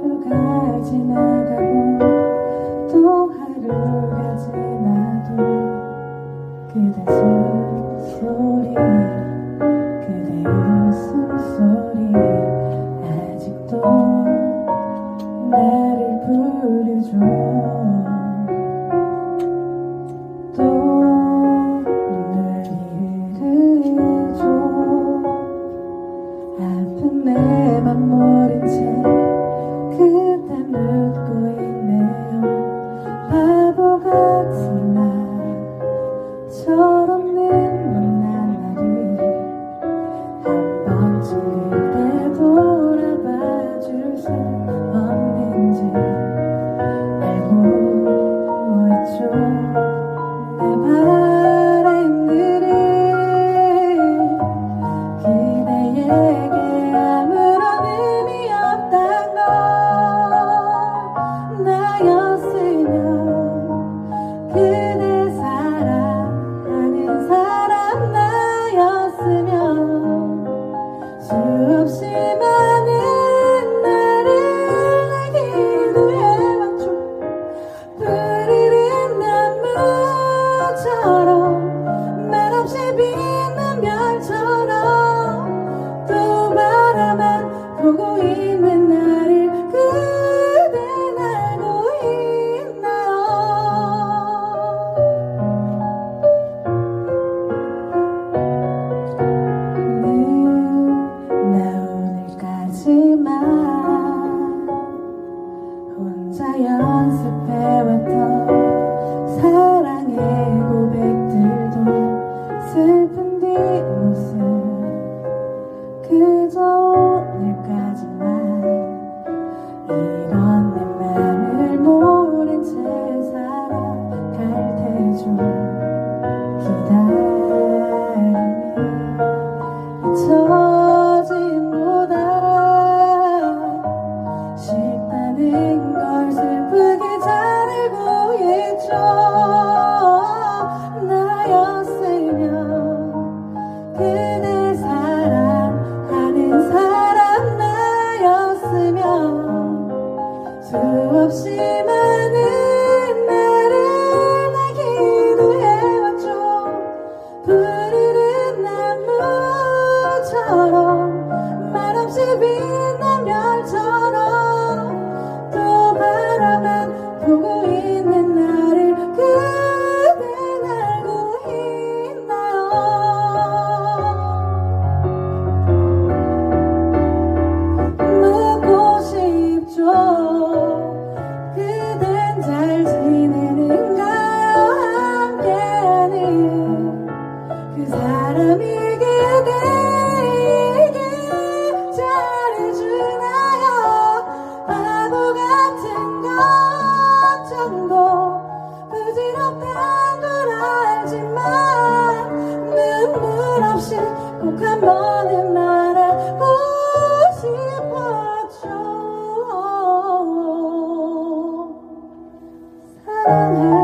하루가 지나가고 또 하루가 지나도 그대 소리 그대 웃음소리 아직도 나를 부르죠 보고 있는 나를 그댄 알고 있나요? 네, 나 오늘까지만 혼자 연습해왔던 사랑해 수없이 많은 나를 나 기도해왔죠. 푸르른 나무처럼 말없이 빛 꼭 한 번은 말하고 싶어져 사랑해.